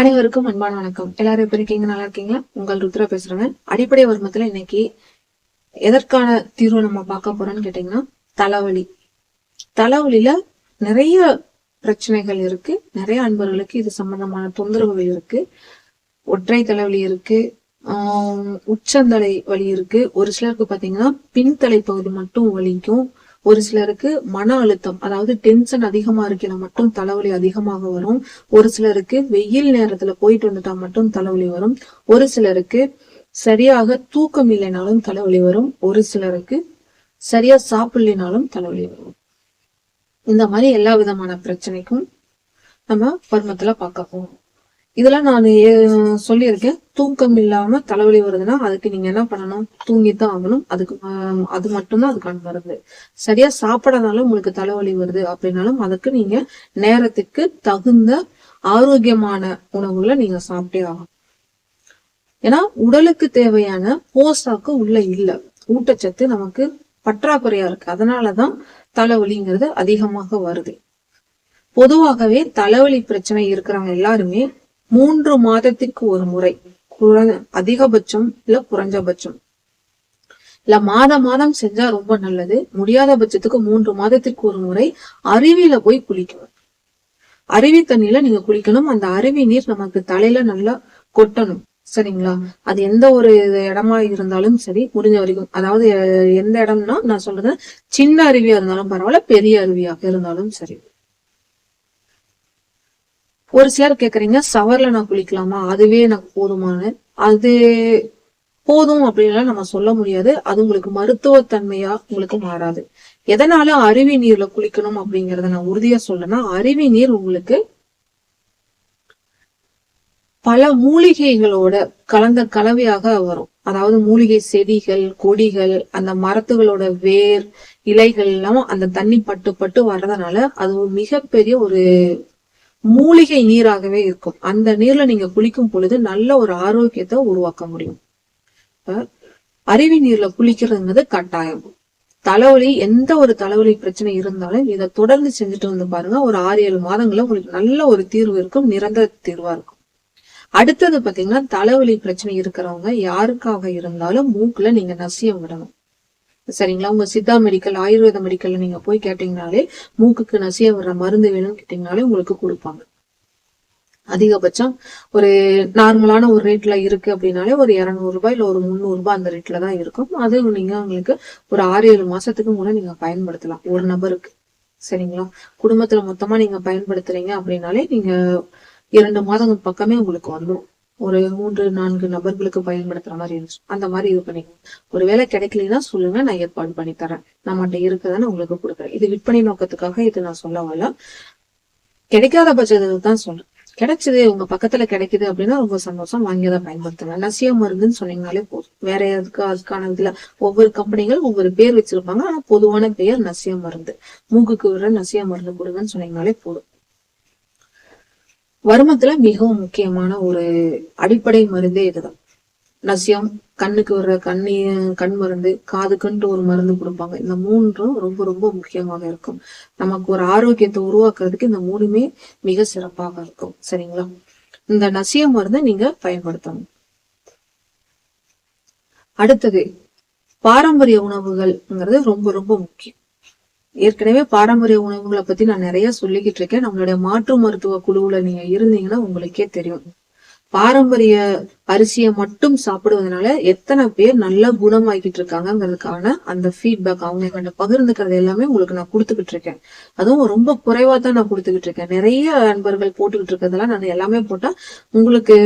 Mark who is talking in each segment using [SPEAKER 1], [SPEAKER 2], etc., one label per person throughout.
[SPEAKER 1] அனைவருக்கும் அன்பான வணக்கம் எல்லாரும் எப்படி இருக்கீங்க நல்லா இருக்கீங்களா உங்கள் ருத்ரா பேசுறேன் அடிப்படை வருமத்துல இன்னைக்கு எதற்கான தீர்வு நம்ம பார்க்க போறோம்னு கேட்டீங்கன்னா தலைவலி தலைவலியில நிறைய பிரச்சனைகள் இருக்கு நிறைய அன்பர்களுக்கு இது சம்பந்தமான தொந்தரவுகள் இருக்கு ஒற்றை தலைவலி இருக்கு உச்சந்தலை வலி இருக்கு ஒரு சிலருக்கு பாத்தீங்கன்னா பின்தலை பகுதி மட்டும் வலிக்கும் ஒரு சிலருக்கு மன அழுத்தம் அதாவது டென்ஷன் அதிகமா இருக்கிற மட்டும் தலைவலி அதிகமாக வரும் ஒரு சிலருக்கு வெயில் நேரத்துல போயிட்டு வந்துட்டா மட்டும் தலைவலி வரும் ஒரு சிலருக்கு சரியாக தூக்கம் இல்லைனாலும் தலைவலி வரும் ஒரு சிலருக்கு சரியா சாப்பிடலினாலும் தலைவலி வரும் இந்த மாதிரி எல்லா விதமான பிரச்சனைக்கும் நம்ம பருமத்துல பார்க்க போகணும் இதெல்லாம் நான் சொல்லியிருக்கேன் தூக்கம் இல்லாம தலைவலி வருதுன்னா அதுக்கு நீங்க என்ன பண்ணணும் தூங்கித்தான் ஆகணும் அதுக்கு அது மட்டும்தான் அதுக்கான மருந்து சரியா சாப்பிடாதாலும் உங்களுக்கு தலைவலி வருது அப்படின்னாலும் அதுக்கு நீங்க நேரத்துக்கு தகுந்த ஆரோக்கியமான உணவுகளை நீங்க சாப்பிட்டே ஆகணும் ஏன்னா உடலுக்கு தேவையான போசாக்கு உள்ள இல்லை ஊட்டச்சத்து நமக்கு பற்றாக்குறையா இருக்கு அதனாலதான் தலைவலிங்கிறது அதிகமாக வருது பொதுவாகவே தலைவலி பிரச்சனை இருக்கிறவங்க எல்லாருமே மூன்று மாதத்திற்கு ஒரு முறை அதிகபட்சம் இல்ல குறைஞ்சபட்சம் இல்ல மாத மாதம் செஞ்சா ரொம்ப நல்லது முடியாத பட்சத்துக்கு மூன்று மாதத்திற்கு ஒரு முறை அருவியில போய் குளிக்கணும் அருவி தண்ணியில நீங்க குளிக்கணும் அந்த அருவி நீர் நமக்கு தலையில நல்லா கொட்டணும் சரிங்களா அது எந்த ஒரு இடமா இருந்தாலும் சரி முடிஞ்ச வரைக்கும் அதாவது எந்த இடம்னா நான் சொல்றது சின்ன அருவியா இருந்தாலும் பரவாயில்ல பெரிய அருவியாக இருந்தாலும் சரி ஒரு சிலர் கேக்குறீங்க சவர்ல நான் குளிக்கலாமா அதுவே எனக்கு போதுமானு அது போதும் அப்படின்லாம் நம்ம சொல்ல முடியாது அது உங்களுக்கு மருத்துவத்தன்மையா உங்களுக்கு மாறாது எதனால அருவி நீர்ல குளிக்கணும் அப்படிங்கறத நான் உறுதியா சொல்லனா அருவி நீர் உங்களுக்கு பல மூலிகைகளோட கலந்த கலவையாக வரும் அதாவது மூலிகை செடிகள் கொடிகள் அந்த மரத்துகளோட வேர் இலைகள் எல்லாம் அந்த தண்ணி பட்டு பட்டு வர்றதுனால அது மிகப்பெரிய ஒரு மூலிகை நீராகவே இருக்கும் அந்த நீர்ல நீங்க குளிக்கும் பொழுது நல்ல ஒரு ஆரோக்கியத்தை உருவாக்க முடியும் அருவி நீர்ல குளிக்கிறதுங்கிறது கட்டாயம் தலைவலி எந்த ஒரு தலைவலி பிரச்சனை இருந்தாலும் இதை தொடர்ந்து செஞ்சுட்டு வந்து பாருங்க ஒரு ஆறு ஏழு மாதங்கள்ல உங்களுக்கு நல்ல ஒரு தீர்வு இருக்கும் நிரந்தர தீர்வா இருக்கும் அடுத்தது பாத்தீங்கன்னா தலைவலி பிரச்சனை இருக்கிறவங்க யாருக்காக இருந்தாலும் மூக்குல நீங்க நசியம் விடணும் சரிங்களா உங்க சித்தா மெடிக்கல் ஆயுர்வேத மெடிக்கல்ல நீங்க போய் கேட்டீங்கனாலே மூக்குக்கு நசிய வர்ற மருந்து வேணும்னு கேட்டீங்கனாலே உங்களுக்கு கொடுப்பாங்க அதிகபட்சம் ஒரு நார்மலான ஒரு ரேட்ல இருக்கு அப்படின்னாலே ஒரு இரநூறு ரூபாய் இல்ல ஒரு முந்நூறு ரூபாய் அந்த ரேட்ல தான் இருக்கும் அது நீங்க உங்களுக்கு ஒரு ஆறு ஏழு மாசத்துக்கு முன்னே நீங்க பயன்படுத்தலாம் ஒரு நபருக்கு சரிங்களா குடும்பத்துல மொத்தமா நீங்க பயன்படுத்துறீங்க அப்படின்னாலே நீங்க இரண்டு மாதங்கள் பக்கமே உங்களுக்கு வந்துடும் ஒரு மூன்று நான்கு நபர்களுக்கு பயன்படுத்துற மாதிரி இருந்துச்சு அந்த மாதிரி இது பண்ணிக்கோங்க ஒருவேளை கிடைக்கலன்னா சொல்லுங்க நான் ஏற்பாடு பண்ணி தரேன் நம்மகிட்ட நான் உங்களுக்கு கொடுக்குறேன் இது விற்பனை நோக்கத்துக்காக இது நான் சொல்ல வரல கிடைக்காத பட்சத்துக்கு தான் சொல்றேன் கிடைச்சது உங்க பக்கத்துல கிடைக்குது அப்படின்னா ரொம்ப சந்தோஷம் வாங்கி அதை பயன்படுத்துங்க நசிய மருந்துன்னு சொன்னீங்கனாலே போதும் வேற எதுக்கு அதுக்கான இதுல ஒவ்வொரு கம்பெனிகள் ஒவ்வொரு பேர் வச்சிருப்பாங்க ஆனா பொதுவான பெயர் நசிய மருந்து மூக்குக்கு விடுற நசிய மருந்து கொடுங்கன்னு சொன்னீங்கனாலே போதும் வருமத்துல மிகவும் முக்கியமான ஒரு அடிப்படை மருந்தே இதுதான் நசியம் கண்ணுக்கு வர்ற கண்ணி கண் மருந்து காதுக்குன்ட்டு ஒரு மருந்து கொடுப்பாங்க இந்த மூன்றும் ரொம்ப ரொம்ப முக்கியமாக இருக்கும் நமக்கு ஒரு ஆரோக்கியத்தை உருவாக்குறதுக்கு இந்த மூணுமே மிக சிறப்பாக இருக்கும் சரிங்களா இந்த நசிய மருந்தை நீங்க பயன்படுத்தணும் அடுத்தது பாரம்பரிய உணவுகள்ங்கிறது ரொம்ப ரொம்ப முக்கியம் ஏற்கனவே பாரம்பரிய உணவுகளை பத்தி நான் நிறைய சொல்லிக்கிட்டு இருக்கேன் நம்மளுடைய மாற்று மருத்துவ குழுவுல நீங்க இருந்தீங்கன்னா உங்களுக்கே தெரியும் பாரம்பரிய அரிசியை மட்டும் சாப்பிடுவதனால எத்தனை பேர் நல்லா குணமாக்கிட்டு இருக்காங்கிறதுக்கான அந்த ஃபீட்பேக் அவங்க என்கிட்ட பகிர்ந்துக்கிறது எல்லாமே உங்களுக்கு நான் கொடுத்துக்கிட்டு இருக்கேன் அதுவும் ரொம்ப குறைவா தான் நான் கொடுத்துக்கிட்டு இருக்கேன் நிறைய நண்பர்கள் போட்டுக்கிட்டு இருக்கிறதெல்லாம் நான் எல்லாமே போட்டா உங்களுக்கு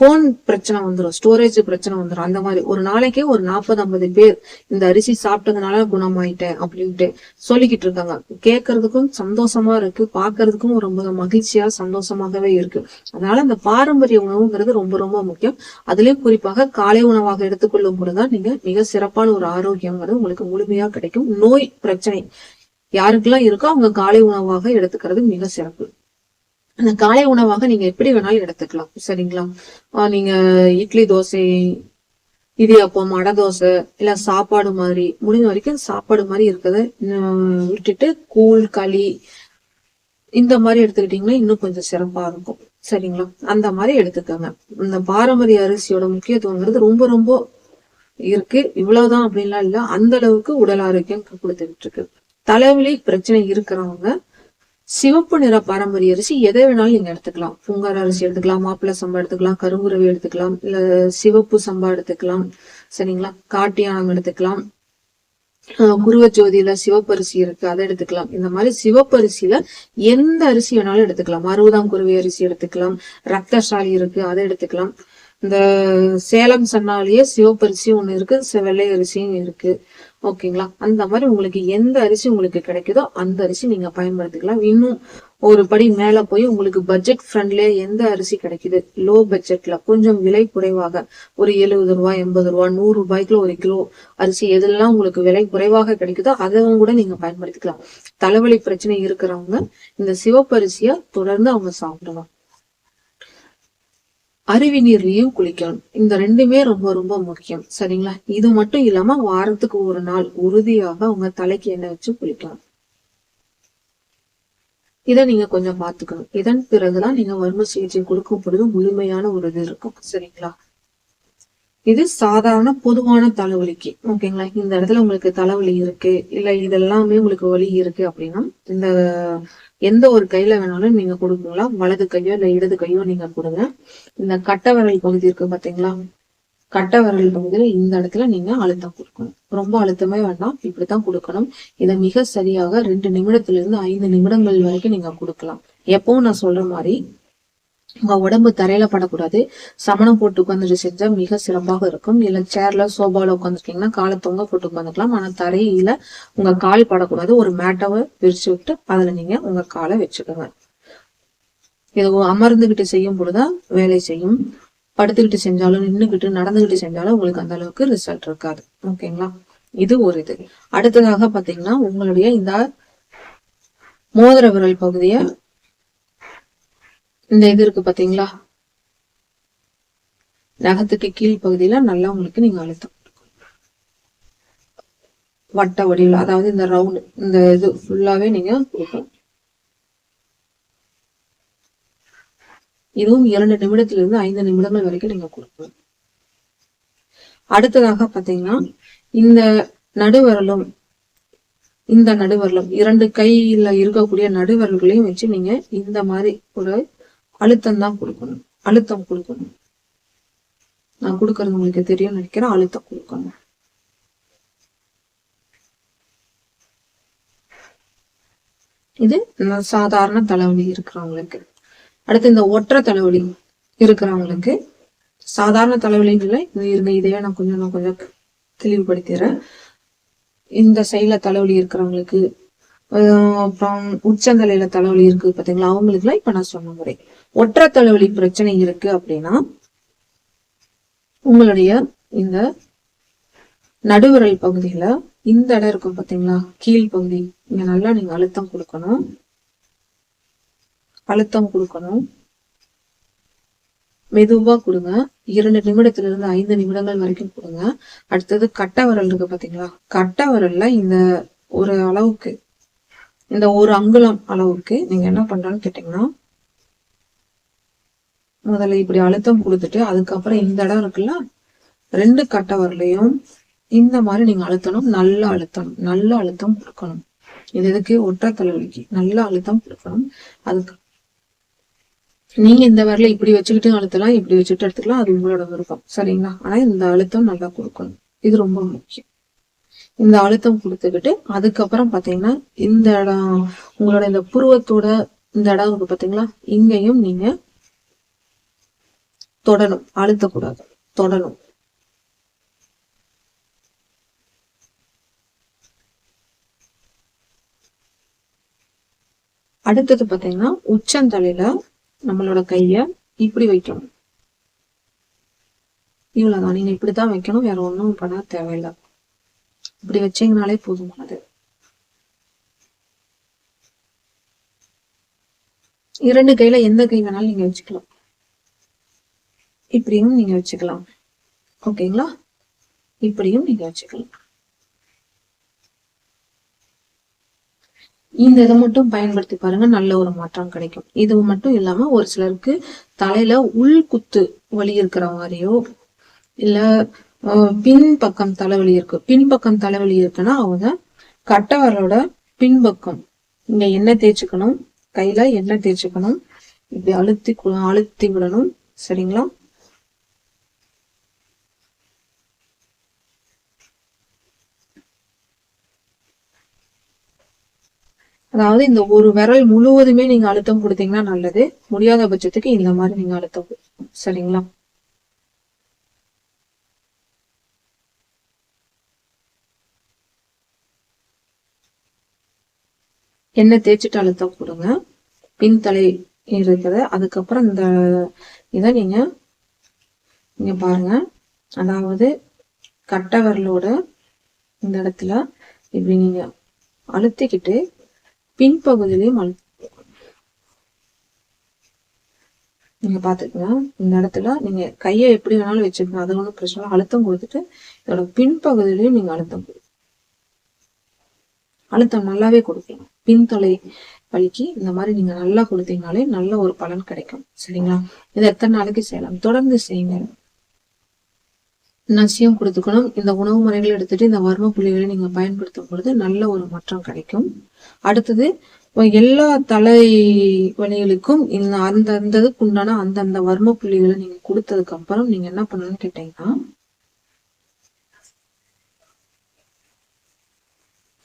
[SPEAKER 1] ஃபோன் பிரச்சனை வந்துடும் ஸ்டோரேஜ் பிரச்சனை வந்துடும் அந்த மாதிரி ஒரு நாளைக்கே ஒரு நாற்பது ஐம்பது பேர் இந்த அரிசி சாப்பிட்டதுனால குணமாயிட்டேன் அப்படின்ட்டு சொல்லிக்கிட்டு இருக்காங்க கேட்கறதுக்கும் சந்தோஷமா இருக்கு பாக்குறதுக்கும் ரொம்ப மகிழ்ச்சியா சந்தோஷமாகவே இருக்கு அதனால இந்த பாரம்பரிய உணவுங்கிறது ரொம்ப ரொம்ப முக்கியம் அதுலயும் குறிப்பாக காலை உணவாக எடுத்துக்கொள்ளும் போதுதான் நீங்க மிக சிறப்பான ஒரு ஆரோக்கியங்கிறது உங்களுக்கு முழுமையா கிடைக்கும் நோய் பிரச்சனை யாருக்கெல்லாம் இருக்கோ அவங்க காலை உணவாக எடுத்துக்கிறது மிக சிறப்பு அந்த காலை உணவாக நீங்க எப்படி வேணாலும் எடுத்துக்கலாம் சரிங்களா நீங்க இட்லி தோசை இடியாப்பம் அடை தோசை இல்ல சாப்பாடு மாதிரி முடிஞ்ச வரைக்கும் சாப்பாடு மாதிரி இருக்கிறத விட்டுட்டு கூழ் களி இந்த மாதிரி எடுத்துக்கிட்டீங்கன்னா இன்னும் கொஞ்சம் சிறப்பா இருக்கும் சரிங்களா அந்த மாதிரி எடுத்துக்கோங்க இந்த பாரம்பரிய அரிசியோட முக்கியத்துவங்கிறது ரொம்ப ரொம்ப இருக்கு இவ்வளவுதான் அப்படின்லாம் இல்ல அந்த அளவுக்கு உடல் ஆரோக்கியம் கொடுத்துக்கிட்டு இருக்கு தலைவலி பிரச்சனை இருக்கிறவங்க சிவப்பு நிற பாரம்பரிய அரிசி எதை வேணாலும் நீங்க எடுத்துக்கலாம் பூங்கார அரிசி எடுத்துக்கலாம் மாப்பிள்ளை சம்பா எடுத்துக்கலாம் கருங்குரவி எடுத்துக்கலாம் இல்ல சிவப்பு சம்பா எடுத்துக்கலாம் சரிங்களா காட்டியானம் எடுத்துக்கலாம் குருவ ஜோதியில சிவப்பரிசி இருக்கு அதை எடுத்துக்கலாம் இந்த மாதிரி சிவப்பரிசியில எந்த அரிசி வேணாலும் எடுத்துக்கலாம் அறுபதாம் குருவி அரிசி எடுத்துக்கலாம் ரத்தசாலி இருக்கு அதை எடுத்துக்கலாம் இந்த சேலம் சன்னாலேயே சிவப்பரிசி ஒண்ணு இருக்கு வெள்ளை அரிசியும் இருக்கு ஓகேங்களா அந்த மாதிரி உங்களுக்கு எந்த அரிசி உங்களுக்கு கிடைக்குதோ அந்த அரிசி நீங்க பயன்படுத்திக்கலாம் இன்னும் ஒரு படி மேல போய் உங்களுக்கு பட்ஜெட் ஃப்ரெண்ட்ல எந்த அரிசி கிடைக்குது லோ பட்ஜெட்ல கொஞ்சம் விலை குறைவாக ஒரு எழுபது ரூபா எண்பது ரூபா நூறு ரூபாய்க்குள்ள ஒரு கிலோ அரிசி எதெல்லாம் உங்களுக்கு விலை குறைவாக கிடைக்குதோ அதவும் கூட நீங்க பயன்படுத்திக்கலாம் தலைவலி பிரச்சனை இருக்கிறவங்க இந்த சிவப்பரிசியை தொடர்ந்து அவங்க சாப்பிடுவாங்க அருவி நீர்லயும் குளிக்கணும் இந்த ரெண்டுமே ரொம்ப ரொம்ப முக்கியம் சரிங்களா இது மட்டும் இல்லாம வாரத்துக்கு ஒரு நாள் உறுதியாக உங்க தலைக்கு எண்ணெய் வச்சு குளிக்கணும் இதை நீங்க கொஞ்சம் பார்த்துக்கணும் இதன் பிறகுதான் நீங்க வறுமை சிகிச்சை கொடுக்கும் பொழுது முழுமையான ஒரு இது இருக்கும் சரிங்களா இது சாதாரண பொதுவான தலைவலிக்கு ஓகேங்களா இந்த இடத்துல உங்களுக்கு தலைவலி இருக்கு இல்ல இதெல்லாமே உங்களுக்கு வலி இருக்கு அப்படின்னா இந்த எந்த ஒரு கையில வேணாலும் நீங்க கொடுக்கலாம் வலது கையோ இல்ல இடது கையோ நீங்க கொடுங்க இந்த கட்டவரல் பகுதி இருக்கு பாத்தீங்களா கட்டவரல் பகுதியில இந்த இடத்துல நீங்க அழுத்தம் கொடுக்கணும் ரொம்ப அழுத்தமே வேண்டாம் இப்படித்தான் கொடுக்கணும் இதை மிக சரியாக ரெண்டு நிமிடத்துல இருந்து ஐந்து நிமிடங்கள் வரைக்கும் நீங்க கொடுக்கலாம் எப்பவும் நான் சொல்ற மாதிரி உங்க உடம்பு தரையில படக்கூடாது சமணம் போட்டு உட்காந்துட்டு செஞ்சா மிக சிறப்பாக இருக்கும் இல்ல சேர்ல சோபால உட்காந்துருக்கீங்கன்னா காலை தொங்க போட்டு உட்காந்துக்கலாம் ஆனா தரையில உங்க கால் படக்கூடாது ஒரு மேட்டாவை விரிச்சு விட்டு அதுல நீங்க உங்க காலை வச்சுக்கோங்க இது அமர்ந்துகிட்டு செய்யும் பொழுதுதான் வேலை செய்யும் படுத்துக்கிட்டு செஞ்சாலும் நின்றுகிட்டு நடந்துகிட்டு செஞ்சாலும் உங்களுக்கு அந்த அளவுக்கு ரிசல்ட் இருக்காது ஓகேங்களா இது ஒரு இது அடுத்ததாக பாத்தீங்கன்னா உங்களுடைய இந்த மோதிர விரல் பகுதியை இந்த இது இருக்கு பாத்தீங்களா நகத்துக்கு கீழ் பகுதியில நல்லா உங்களுக்கு நீங்க அழுத்தம் வட்ட வடிவில் அதாவது இந்த ரவுண்ட் இந்த இது ஃபுல்லாவே நீங்க கொடுக்கணும் இதுவும் இரண்டு நிமிடத்திலிருந்து ஐந்து நிமிடங்கள் வரைக்கும் நீங்க கொடுக்கணும் அடுத்ததாக பாத்தீங்கன்னா இந்த நடுவரலும் இந்த நடுவரலும் இரண்டு கையில இருக்கக்கூடிய நடுவரல்களையும் வச்சு நீங்க இந்த மாதிரி ஒரு அழுத்தம் தான் கொடுக்கணும் அழுத்தம் கொடுக்கணும் நான் கொடுக்கறது உங்களுக்கு தெரியும்னு நினைக்கிறேன் அழுத்தம் கொடுக்கணும் இது சாதாரண தலைவலி இருக்கிறவங்களுக்கு அடுத்து இந்த ஒற்றை தலைவலி இருக்கிறவங்களுக்கு சாதாரண தலைவலின்னு இல்லை இருங்க இதையே நான் கொஞ்சம் நான் கொஞ்சம் தெளிவுபடுத்திடுறேன் இந்த சைடில் தலைவலி இருக்கிறவங்களுக்கு அப்புறம் உச்சந்தலையில தலைவலி இருக்கு பாத்தீங்களா அவங்களுக்கு எல்லாம் இப்ப நான் சொன்ன முறை ஒற்றை தலைவலி பிரச்சனை இருக்கு அப்படின்னா உங்களுடைய இந்த நடுவரல் பகுதியில இந்த இடம் இருக்கும் பாத்தீங்களா கீழ் பகுதி இங்க நல்லா நீங்க அழுத்தம் கொடுக்கணும் அழுத்தம் கொடுக்கணும் மெதுவா கொடுங்க இரண்டு நிமிடத்துல இருந்து ஐந்து நிமிடங்கள் வரைக்கும் கொடுங்க அடுத்தது கட்ட இருக்கு பாத்தீங்களா கட்ட இந்த ஒரு அளவுக்கு இந்த ஒரு அங்குலம் அளவுக்கு நீங்க என்ன பண்றோம்னு கேட்டீங்கன்னா முதல்ல இப்படி அழுத்தம் கொடுத்துட்டு அதுக்கப்புறம் இந்த இடம் இருக்குல்ல ரெண்டு கட்டை வரலையும் இந்த மாதிரி நீங்க அழுத்தணும் நல்ல அழுத்தம் நல்ல அழுத்தம் கொடுக்கணும் இது எதுக்கு ஒற்றை தலைவலிக்கு நல்ல அழுத்தம் கொடுக்கணும் அதுக்கு நீங்க இந்த வரல இப்படி வச்சுக்கிட்டு அழுத்தலாம் இப்படி வச்சுட்டு எடுத்துக்கலாம் அது உங்களோட விருப்பம் சரிங்களா ஆனா இந்த அழுத்தம் நல்லா கொடுக்கணும் இது ரொம்ப முக்கியம் இந்த அழுத்தம் கொடுத்துக்கிட்டு அதுக்கப்புறம் பார்த்தீங்கன்னா இந்த இடம் உங்களோட இந்த புருவத்தோட இந்த இடம் இருக்கு பார்த்தீங்களா இங்கேயும் நீங்க தொடணும் அழுத்தக்கூடாது தொடணும் அடுத்தது பார்த்தீங்கன்னா உச்சந்தலையில நம்மளோட கைய இப்படி வைக்கணும் இவ்வளவுதான் நீங்க இப்படித்தான் வைக்கணும் வேற ஒன்றும் பண்ண தேவையில்லை இப்படி வச்சிங்கனாலே போதுமானது இரண்டு கையில எந்த கை வேணாலும் நீங்க வச்சுக்கலாம் இப்படியும் நீங்க வச்சுக்கலாம் ஓகேங்களா இப்படியும் நீங்க வச்சுக்கலாம் இந்த இதை மட்டும் பயன்படுத்தி பாருங்க நல்ல ஒரு மாற்றம் கிடைக்கும் இது மட்டும் இல்லாம ஒரு சிலருக்கு தலையில உள் குத்து வலி இருக்கிற மாதிரியோ இல்ல பின்பக்கம் தலைவலி இருக்கு பின்பக்கம் தலைவலி இருக்குன்னா அவங்க கட்டவரோட பின்பக்கம் இங்க எண்ணெய் தேய்ச்சிக்கணும் கையில எண்ணெய் தேய்ச்சிக்கணும் இப்படி அழுத்தி அழுத்தி விடணும் சரிங்களா அதாவது இந்த ஒரு விரல் முழுவதுமே நீங்க அழுத்தம் கொடுத்தீங்கன்னா நல்லது முடியாத பட்சத்துக்கு இந்த மாதிரி நீங்க அழுத்தம் சரிங்களா எண்ணெய் தேய்ச்சிட்டு அழுத்த கொடுங்க பின் தலை இருக்குது அதுக்கப்புறம் இந்த இதை நீங்கள் நீங்கள் பாருங்க அதாவது கட்டவரலோட இந்த இடத்துல இப்படி நீங்கள் அழுத்திக்கிட்டு பின்பகுதியிலையும் அழு நீங்கள் பார்த்துக்கங்க இந்த இடத்துல நீங்கள் கையை எப்படி வேணாலும் வச்சுக்கோங்க அது ஒன்றும் பிரச்சனை அழுத்தம் கொடுத்துட்டு இதோட பின்பகுதியிலையும் நீங்கள் அழுத்தம் கொடுக்கணும் அழுத்தம் நல்லாவே கொடுக்கணும் பின்தொலை வலிக்கு இந்த மாதிரி நீங்க நல்லா கொடுத்தீங்கனாலே நல்ல ஒரு பலன் கிடைக்கும் சரிங்களா இது எத்தனை நாளைக்கு செய்யலாம் தொடர்ந்து செய்யுங்க நசியம் கொடுத்துக்கணும் இந்த உணவு முறைகளை எடுத்துட்டு இந்த வர்ம புள்ளிகளை நீங்க பயன்படுத்தும் பொழுது நல்ல ஒரு மாற்றம் கிடைக்கும் அடுத்தது எல்லா தலை வலிகளுக்கும் இந்த அந்தந்ததுக்கு உண்டான அந்தந்த வர்ம புள்ளிகளை நீங்க கொடுத்ததுக்கு அப்புறம் நீங்க என்ன பண்ணணும்னு கேட்டீங்கன்னா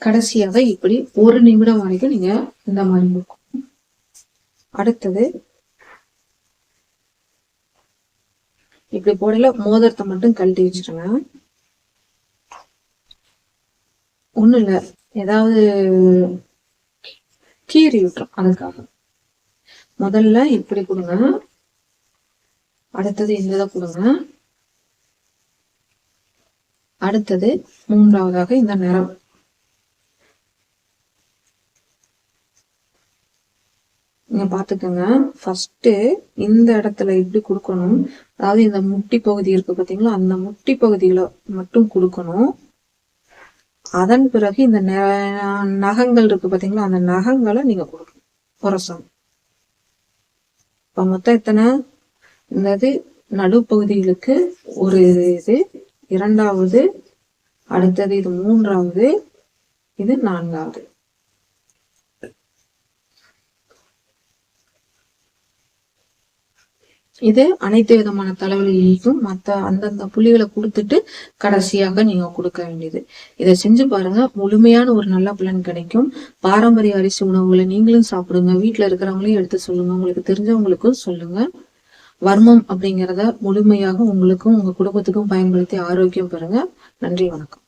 [SPEAKER 1] கடைசியாக இப்படி ஒரு நிமிடம் வரைக்கும் நீங்க இந்த மாதிரி இருக்கும் அடுத்தது இப்படி போடல மோதிரத்தை மட்டும் கழட்டி வச்சிருங்க ஒண்ணும் இல்ல ஏதாவது கீறி விட்டுரும் அதுக்காக முதல்ல இப்படி கொடுங்க அடுத்தது இந்த இதை கொடுங்க அடுத்தது மூன்றாவதாக இந்த நிறம் நீங்கள் பார்த்துக்கோங்க ஃபஸ்ட்டு இந்த இடத்துல இப்படி கொடுக்கணும் அதாவது இந்த முட்டி பகுதி இருக்குது பார்த்தீங்களா அந்த முட்டி பகுதியில் மட்டும் கொடுக்கணும் அதன் பிறகு இந்த நகங்கள் இருக்குது பார்த்தீங்களா அந்த நகங்களை நீங்கள் கொடுக்கணும் புரசம் இப்போ மொத்தம் எத்தனை இந்தது நடுப்பகுதிகளுக்கு ஒரு இது இரண்டாவது அடுத்தது இது மூன்றாவது இது நான்காவது இது அனைத்து விதமான தலைவலிகளுக்கும் மற்ற அந்தந்த புள்ளிகளை கொடுத்துட்டு கடைசியாக நீங்க கொடுக்க வேண்டியது இதை செஞ்சு பாருங்க முழுமையான ஒரு நல்ல பலன் கிடைக்கும் பாரம்பரிய அரிசி உணவுகளை நீங்களும் சாப்பிடுங்க வீட்டுல இருக்கிறவங்களையும் எடுத்து சொல்லுங்க உங்களுக்கு தெரிஞ்சவங்களுக்கும் சொல்லுங்க வர்மம் அப்படிங்கிறத முழுமையாக உங்களுக்கும் உங்க குடும்பத்துக்கும் பயன்படுத்தி ஆரோக்கியம் பெறுங்க நன்றி வணக்கம்